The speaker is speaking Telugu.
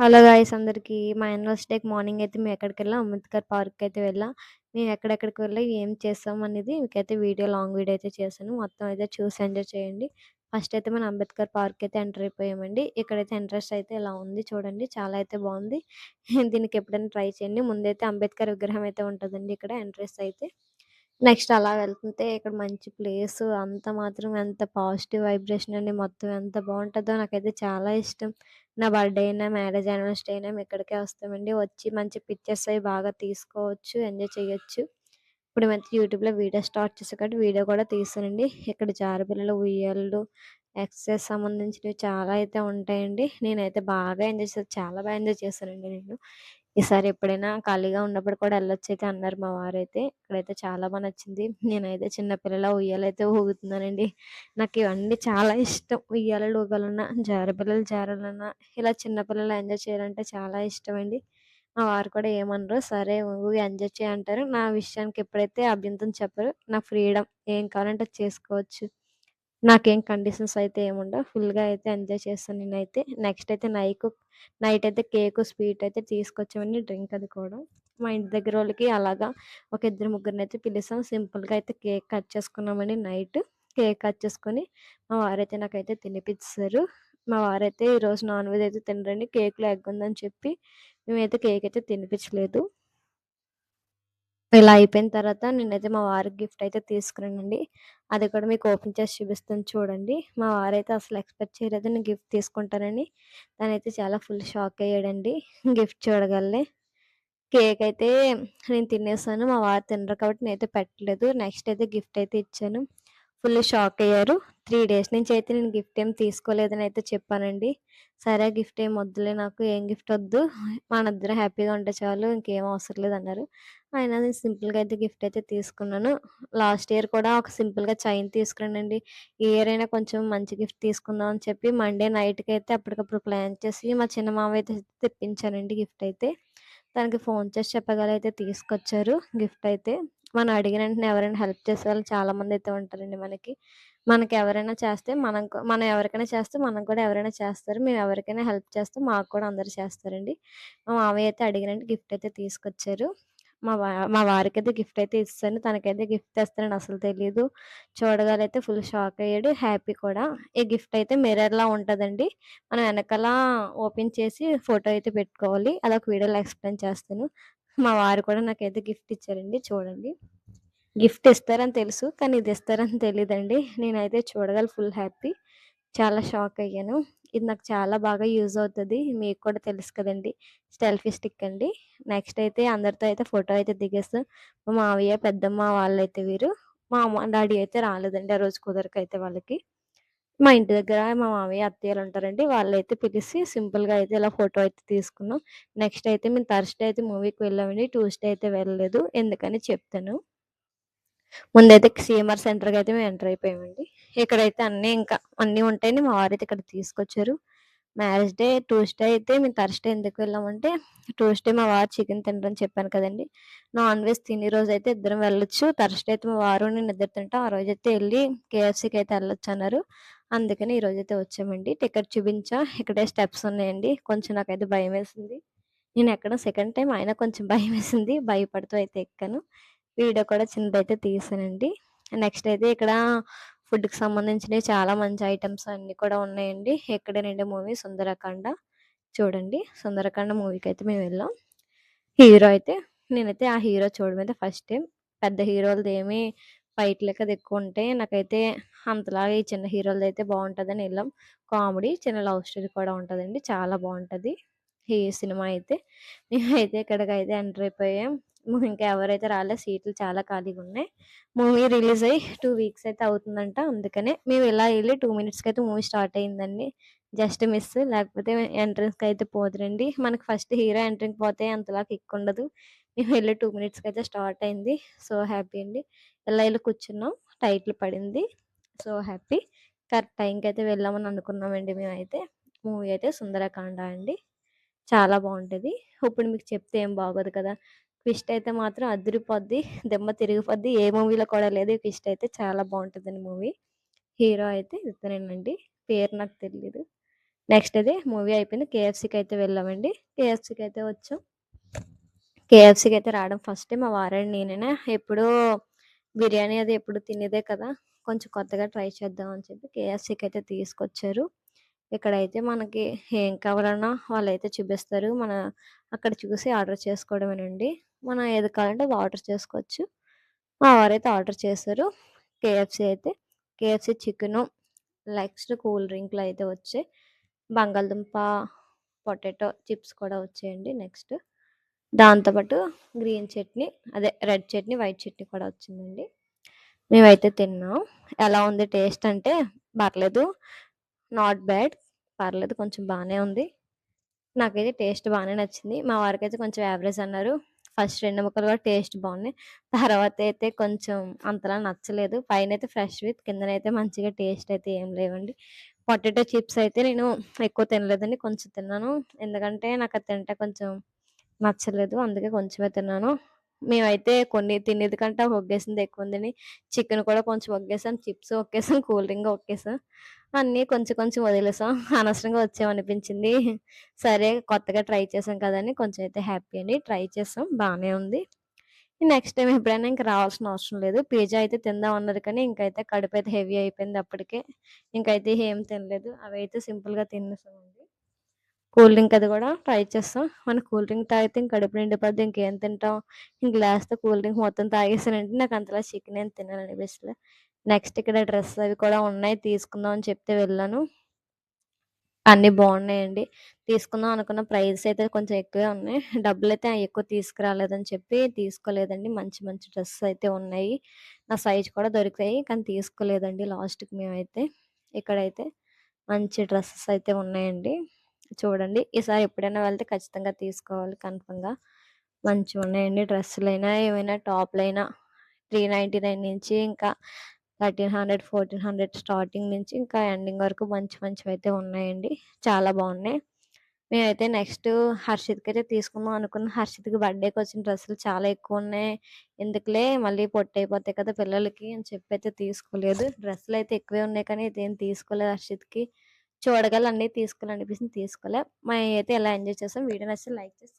హలో గాయ్స్ అందరికీ మా యానివర్సరీ డేకి మార్నింగ్ అయితే మేము ఎక్కడికి వెళ్ళాం అంబేద్కర్ పార్క్ అయితే వెళ్ళాం. మేము ఎక్కడెక్కడికి వెళ్ళి? ఏం చేస్తాం అనేది మీకైతే వీడియో లాంగ్ వీడియో అయితే చేశాను. మొత్తం అయితే చూసి ఎంజాయ్ చేయండి. ఫస్ట్ అయితే మనం అంబేద్కర్ పార్క్ అయితే ఎంటర్ అయిపోయామండి. ఇక్కడైతే ఎంట్రెన్స్ అయితే ఇలా ఉంది చూడండి. చాలా అయితే బాగుంది. దీనికి ఎప్పుడైనా ట్రై చేయండి. ముందైతే అంబేద్కర్ విగ్రహం అయితే ఉంటుందండి ఇక్కడ ఎంట్రెన్స్ అయితే. నెక్స్ట్ అలా వెళ్తుంటే ఇక్కడ మంచి ప్లేస్. అంత మాత్రం ఎంత పాజిటివ్ వైబ్రేషన్ అండి. మొత్తం ఎంత బాగుంటుందో నాకైతే చాలా ఇష్టం. నా బర్త్డే అయినా మ్యారేజ్ యానివర్సరీ అయినా ఇక్కడికే వస్తామండి. వచ్చి మంచి పిక్చర్స్ అవి బాగా తీసుకోవచ్చు ఎంజాయ్ చేయొచ్చు. ఇప్పుడు మేము యూట్యూబ్లో వీడియో స్టార్ట్ చేసే కాబట్టి వీడియో కూడా తీసానండి ఇక్కడ జారుపిల్లలు ఉయ్యాలు ఎక్సర్సైజ్ సంబంధించినవి చాలా అయితే ఉంటాయండి. నేనైతే బాగా ఎంజాయ్ చేశాను చాలా బాగా ఎంజాయ్ చేశానండి నేను. ఈసారి ఎప్పుడైనా ఖాళీగా ఉన్నప్పుడు కూడా వెళ్ళొచ్చు అయితే అన్నారు మా వారైతే. ఇక్కడైతే చాలా బాగా నచ్చింది. నేనైతే చిన్నపిల్లల ఉయ్యాలైతే ఊగుతున్నానండి. నాకు ఇవన్నీ చాలా ఇష్టం. ఉయ్యాలలు ఊగాలన్నా జారపిల్లలు జారాలన్నా ఇలా చిన్నపిల్లలు ఎంజాయ్ చేయాలంటే చాలా ఇష్టం అండి మా వారు కూడా ఏమనరు. సరే ఊగి ఎంజాయ్ చేయంటారు నా విషయానికి ఎప్పుడైతే అభ్యంతరం చెప్పరు నా ఫ్రీడమ్ ఏం కావాలంటే అది చేసుకోవచ్చు. నాకేం కండిషన్స్ అయితే ఏముండవు. ఫుల్గా అయితే ఎంజాయ్ చేస్తాను నేనైతే. నెక్స్ట్ అయితే నైక్ నైట్ అయితే కేక్ స్వీట్ అయితే తీసుకొచ్చామని డ్రింక్ అది కూడా. మా ఇంటి దగ్గర వాళ్ళకి అలాగా ఒక ఇద్దరు ముగ్గురిని అయితే పిలుస్తాం. సింపుల్గా అయితే కేక్ కట్ చేసుకున్నామండి నైట్. కేక్ కట్ చేసుకొని మా వారైతే నాకైతే తినిపించారు మా వారైతే ఈరోజు నాన్ వెజ్ అయితే తినరండి. కేక్లో ఎగ్ ఉందని చెప్పి మేమైతే కేక్ అయితే తినిపించలేదు. ఇలా అయిపోయిన తర్వాత నేనైతే మా వారికి గిఫ్ట్ అయితే తీసుకున్నానండి. అది కూడా మీకు ఓపెన్ చేసి చూపిస్తాను చూడండి. మా వారైతే అసలు ఎక్స్పెక్ట్ చేయలేదు నేను గిఫ్ట్ తీసుకుంటానని. తనైతే చాలా ఫుల్ షాక్ అయ్యాడండి. గిఫ్ట్ చూడగలే కేక్ అయితే నేను తినేసాను. మా వారు తినరు కాబట్టి నేనైతే పెట్టలేదు. నెక్స్ట్ అయితే గిఫ్ట్ అయితే ఇచ్చాను. ఫుల్ షాక్ అయ్యారు. త్రీ డేస్ నుంచి అయితే నేను గిఫ్ట్ ఏం తీసుకోలేదని అయితే చెప్పానండి. సరే గిఫ్ట్ ఏం వద్దులే నాకు ఏం గిఫ్ట్ వద్దు. మన హ్యాపీగా ఉంటే చాలు ఇంకేం అవసరం లేదు అన్నారు అయినా నేను సింపుల్గా అయితే గిఫ్ట్ అయితే తీసుకున్నాను. లాస్ట్ ఇయర్ కూడా ఒక సింపుల్గా చైన్ తీసుకున్నానండి. ఈ ఇయర్ అయినా కొంచెం మంచి గిఫ్ట్ తీసుకుందాం అని చెప్పి మండే నైట్కి అయితే అప్పటికప్పుడు ప్లాన్ చేసి మా చిన్న మామ అయితే తెప్పించానండి గిఫ్ట్ అయితే. తనకి ఫోన్ చేసి చెప్పగలైతే తీసుకొచ్చారు గిఫ్ట్ అయితే. మనం అడిగిన వెంటనే ఎవరైనా హెల్ప్ చేసే వాళ్ళు చాలా మంది అయితే ఉంటారండి మనకి. మనకి ఎవరైనా చేస్తే మనం మనం ఎవరికైనా చేస్తే మనం కూడా ఎవరైనా చేస్తారు. మేము ఎవరికైనా హెల్ప్ చేస్తే మాకు కూడా అందరు చేస్తారండి. మా మామయ్య అయితే అడిగినట్టు గిఫ్ట్ అయితే తీసుకొచ్చారు. మా వా మా వారికి అయితే గిఫ్ట్ అయితే ఇస్తాను. తనకైతే గిఫ్ట్ తెస్తానని అసలు తెలియదు చూడగాలైతే ఫుల్ షాక్ అయ్యాడు. హ్యాపీ కూడా. ఈ గిఫ్ట్ అయితే మిర్రర్లా ఉంటుందండి. మనం వెనకాల ఓపెన్ చేసి ఫోటో అయితే పెట్టుకోవాలి. అదొక వీడియోలో ఎక్స్ప్లెయిన్ చేస్తాను. మా వారు కూడా నాకైతే గిఫ్ట్ ఇచ్చారండి చూడండి. గిఫ్ట్ ఇస్తారని తెలుసు కానీ ఇది ఇస్తారని తెలియదండి నేనైతే చూడగల ఫుల్ హ్యాపీ చాలా షాక్ అయ్యాను. ఇది నాకు చాలా బాగా యూజ్ అవుతుంది మీకు కూడా తెలుసు కదండి. సెల్ఫీ స్టిక్ అండి. నెక్స్ట్ అయితే అందరితో అయితే ఫోటో అయితే దిగేస్తాం మా మావయ్య పెద్దమ్మ వాళ్ళైతే వీరు మా అమ్మ డాడీ అయితే రాలేదండి ఆ రోజు కుదరకైతే వాళ్ళకి. మా ఇంటి దగ్గర మా మామయ్య అత్తయ్యలు ఉంటారండి. వాళ్ళైతే పిలిచి సింపుల్గా అయితే ఇలా ఫోటో అయితే తీసుకున్నాం. నెక్స్ట్ అయితే మేము థర్స్డే అయితే మూవీకి వెళ్ళామండి. ట్యూస్డే అయితే వెళ్ళలేదు. ఎందుకని చెప్తాను. ముందైతే సిఎంఆర్ సెంటర్కి అయితే మేము ఎంటర్ అయిపోయామండి. ఇక్కడైతే అన్నీ ఇంకా అన్నీ ఉంటాయని మా వారైతే ఇక్కడ తీసుకొచ్చారు. మ్యారేజ్ డే ట్యూస్డే అయితే మేము థర్స్డే ఎందుకు వెళ్ళామంటే ట్యూస్డే మా వారు చికెన్ తినరని చెప్పాను కదండి. నాన్ వెజ్ తిని రోజు అయితే ఇద్దరం వెళ్ళొచ్చు. థర్స్డే అయితే మా వారు నేను ఇద్దరు తింటాం. ఆ రోజు అయితే వెళ్ళి కేఎఫ్సీకి అయితే వెళ్ళొచ్చు అన్నారు. అందుకని ఈ రోజు అయితే వచ్చామండి. టికెట్ చూపించా. ఇక్కడే స్టెప్స్ ఉన్నాయండి. కొంచెం నాకైతే భయం వేసింది. నేను ఎక్కడ సెకండ్ టైం అయినా కొంచెం భయం వేసింది. భయపడుతూ అయితే ఎక్కాను. వీడియో కూడా చిన్నదైతే తీసానండి. నెక్స్ట్ అయితే ఇక్కడ ఫుడ్కి సంబంధించినవి చాలా మంచి ఐటమ్స్ అన్నీ కూడా ఉన్నాయండి. ఎక్కడేనండి మూవీ? సుందరకాండ. చూడండి. సుందరకాండ మూవీకి అయితే మేము వెళ్ళాం. హీరో అయితే నేనైతే ఆ హీరో చూడడం అయితే ఫస్ట్ టైం. పెద్ద హీరోలది ఏమి ఫైట్ లెక్క ఎక్కువ ఉంటే నాకైతే అంతలాగా ఈ చిన్న హీరోలది అయితే బాగుంటుందని వెళ్ళాం. కామెడీ చిన్న లవ్ స్టోరీ కూడా ఉంటుందండి. చాలా బాగుంటుంది. ఈ సినిమా అయితే. మేమైతే ఇక్కడికైతే ఎంటర్ అయిపోయాం. ఇంకా ఎవరైతే రాలే సీట్లు చాలా ఖాళీగా ఉన్నాయి. మూవీ రిలీజ్ అయ్యి టూ వీక్స్ అయితే అవుతుందంట. అందుకనే మేము ఇలా వెళ్ళి టూ మినిట్స్కి అయితే మూవీ స్టార్ట్ అయిందండి. జస్ట్ మిస్ లేకపోతే ఎంట్రన్స్కి అయితే పోదురండి. మనకు ఫస్ట్ హీరో ఎంట్రింగ్ పోతే అంతలా కిక్ ఉండదు. మేము వెళ్ళి టూ మినిట్స్కి అయితే స్టార్ట్ అయింది. సో హ్యాపీ అండి. ఇలా వెళ్ళి కూర్చున్నాం. టైటిల్ పడింది. So happy. కరెక్ట్ టైంకి అయితే వెళ్ళామని అనుకున్నామండి మేమైతే. మూవీ అయితే సుందరకాండ అండి. చాలా బాగుంటుంది. ఇప్పుడు మీకు చెప్తే ఏం బాగోదు కదా. ట్విస్ట్ అయితే మాత్రం అదిరిపోద్ది దెమ్మ తిరిగిపోద్ది. ఏ మూవీలో కూడా లేదు. ట్విస్ట్ అయితే చాలా బాగుంటుందండి మూవీ. హీరో అయితే ఇతనేనండి. పేరు నాకు తెలియదు నెక్స్ట్ అది మూవీ అయిపోయింది. కేఎఫ్సీకి అయితే వెళ్ళామండి. కేఎఫ్సీకి అయితే వచ్చాం. కేఎఫ్సీకి అయితే రావడం ఫస్ట్ టైం. మా వారండి నేనే ఎప్పుడూ బిర్యానీ అది ఎప్పుడు తినేదే కదా కొంచెం కొత్తగా ట్రై చేద్దాం అని చెప్పి కేఎఫ్సీకి అయితే తీసుకొచ్చారు. ఇక్కడైతే మనకి ఏం కావాలన్నా వాళ్ళైతే చూపిస్తారు. మన అక్కడ చూసి ఆర్డర్ చేసుకోవడమేనండి. మనం ఏది కావాలంటే అది ఆర్డర్ చేసుకోవచ్చు. మా వారైతే ఆర్డర్ చేశారు. కేఎఫ్సీ అయితే కేఎఫ్సీ చికెను నెక్స్ట్ కూల్ డ్రింక్లు అయితే వచ్చాయి. బంగాళదుంప పొటాటో చిప్స్ కూడా వచ్చాయండి నెక్స్ట్. దాంతోపాటు గ్రీన్ చట్నీ అదే రెడ్ చట్నీ వైట్ చట్నీ కూడా వచ్చిందండి. మేమైతే తిన్నాం. ఎలా ఉంది టేస్ట్ అంటే పర్లేదు. Not bad. పర్లేదు కొంచెం బాగానే ఉంది. నాకైతే టేస్ట్ బాగానే నచ్చింది. మా వారికి అయితే కొంచెం యావరేజ్ అన్నారు. ఫస్ట్ రెండు ముక్కలు కూడా టేస్ట్ బాగున్నాయి. తర్వాత అయితే కొంచెం అంతలా నచ్చలేదు. పైన అయితే ఫ్రెష్ విత్ కిందనైతే మంచిగా టేస్ట్ అయితే ఏం లేవండి. పొటాటో చిప్స్ అయితే నేను ఎక్కువ తినలేదండి కొంచెం తిన్నాను. ఎందుకంటే నాకు అది తింటే కొంచెం నచ్చలేదు అందుకే కొంచెమే తిన్నాను. మేమైతే కొన్ని తినేది కంటే ఒగ్గేసింది ఎక్కువ ఉందని చికెన్ కూడా కొంచెం ఒగ్గేసాం చిప్స్ ఒక్కేసాం కూల్ డ్రింక్ ఒక్కేసాం అన్నీ కొంచెం కొంచెం వదిలేసాం. అనవసరంగా వచ్చామనిపించింది. సరే కొత్తగా ట్రై చేసాం కదని కొంచెం అయితే హ్యాపీ అండి ట్రై చేసాం బాగానే ఉంది. నెక్స్ట్ టైం ఎప్పుడైనా ఇంకా రావాల్సిన అవసరం లేదు. పిజ్జా అయితే తిందాం అన్నారు కానీ ఇంకైతే కడుపు అయితే హెవీ అయిపోయింది అప్పటికే. ఇంకైతే ఏం తినలేదు. అవి అయితే సింపుల్గా తినేసామండి. కూల్ డ్రింక్ అది కూడా ట్రై చేస్తాం. మన కూల్ డ్రింక్ తాగితే ఇంక కడుపు నిండిపోద్ది ఇంకేం తింటాం. ఇంక గ్లాస్తో కూల్ డ్రింక్ మొత్తం తాగేసానంటే నాకు అంతలా చికెన్ ఏం తినాలనిపిస్తుంది నెక్స్ట్ ఇక్కడ డ్రెస్ అవి కూడా ఉన్నాయి తీసుకుందాం అని చెప్తే వెళ్ళాను. అన్నీ బాగున్నాయండి. తీసుకుందాం అనుకున్న ప్రైస్ అయితే కొంచెం ఎక్కువే ఉన్నాయి. డబ్బులు అయితే ఎక్కువ తీసుకురాలేదని చెప్పి తీసుకోలేదండి. మంచి మంచి డ్రెస్ అయితే ఉన్నాయి. నా సైజ్ కూడా దొరికాయి కానీ తీసుకోలేదండి లాస్ట్కి మేమైతే. ఇక్కడైతే మంచి డ్రెస్సెస్ అయితే ఉన్నాయండి. చూడండి. ఈసారి ఎప్పుడైనా వెళ్తే ఖచ్చితంగా తీసుకోవాలి కన్ఫర్మ్గా మంచిగా ఉన్నాయండి డ్రెస్సులైనా ఏమైనా టాప్లైనా. త్రీ నైంటీ నైన్ నుంచి ఇంకా thirteen hundred fourteen hundred starting నుంచి ఇంకా ఎండింగ్ వరకు మంచి మంచివి అయితే ఉన్నాయండి. చాలా బాగున్నాయి. మేమైతే నెక్స్ట్ హర్షిత్కి అయితే తీసుకుందాం అనుకున్న హర్షిత్కి బర్త్డేకి వచ్చిన డ్రెస్సులు చాలా ఎక్కువ ఉన్నాయి ఎందుకులే మళ్ళీ పొట్టి అయిపోతాయి కదా పిల్లలకి అని చెప్పి అయితే తీసుకోలేదు. డ్రెస్సులు అయితే ఎక్కువే ఉన్నాయి కానీ ఇదేం తీసుకోలేదు హర్షిత్కి. చూడగలన్నీ తీసుకోవాలనిపిస్తుంది తీసుకోలే. మేము అయితే ఎలా ఎంజాయ్ చేస్తాం వీడియో నచ్చితే లైక్ చేసి